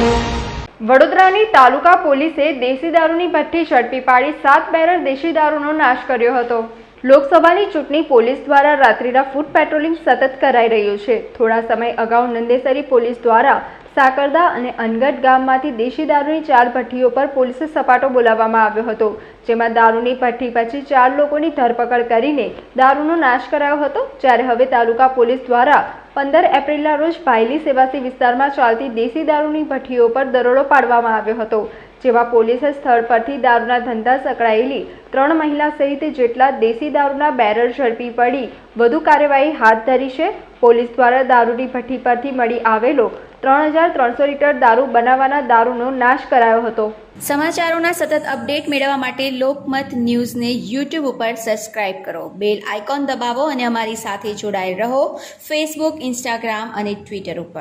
વડોદરાની તાલુકા પોલીસે દેશી દારૂની ભઠ્ઠી ઝડપી પાડી સાત બેરલ દેશી દારૂનો નાશ કર્યો હતો. લોકસભાની ચૂંટણી પોલીસ દ્વારા રાત્રિના ફૂટ પેટ્રોલિંગ સતત કરાઈ રહ્યું છે. થોડા સમય અગાઉ નંદેસરી પોલીસ દ્વારા સાકરદા અને અનગઢ ગામમાંથી દેશી દારૂની ચાર ભઠ્ઠીઓ પર પોલીસે સપાટો બોલાવવામાં આવ્યો હતો. જેમાં દારૂની ભઠ્ઠી પછી ચાર લોકોની ધરપકડ કરીને દારૂનો નાશ કરાયો હતો. જ્યારે હવે તાલુકા પોલીસ દ્વારા પંદર એપ્રિલના રોજ ભાયલી સેવાસી વિસ્તારમાં ચાલતી દેશી દારૂની ભઠ્ઠીઓ પર દરોડો પાડવામાં આવ્યો હતો. જેમાં પોલીસે સ્થળ પરથી દારૂના ધંધા સંકળાયેલી ત્રણ મહિલા સહિત જેટલા દેશી દારૂના બેરલ ઝડપી પડી વધુ કાર્યવાહી હાથ ધરી છે. પોલીસ દ્વારા દારૂની ભઠ્ઠી પરથી મળી આવેલો ત્રણ હજાર ત્રણસો લીટર દારૂ બનાવવાના દારૂનો નાશ કરાયો હતો. સમાચારોના સતત અપડેટ મેળવવા માટે લોકમત ન્યૂઝને યુટ્યુબ ઉપર સબસ્ક્રાઇબ કરો. બેલ આઇકોન દબાવો અને અમારી સાથે જોડાયેલ રહો. ફેસબુક ઇન્સ્ટાગ્રામ અને ટ્વિટર ઉપર.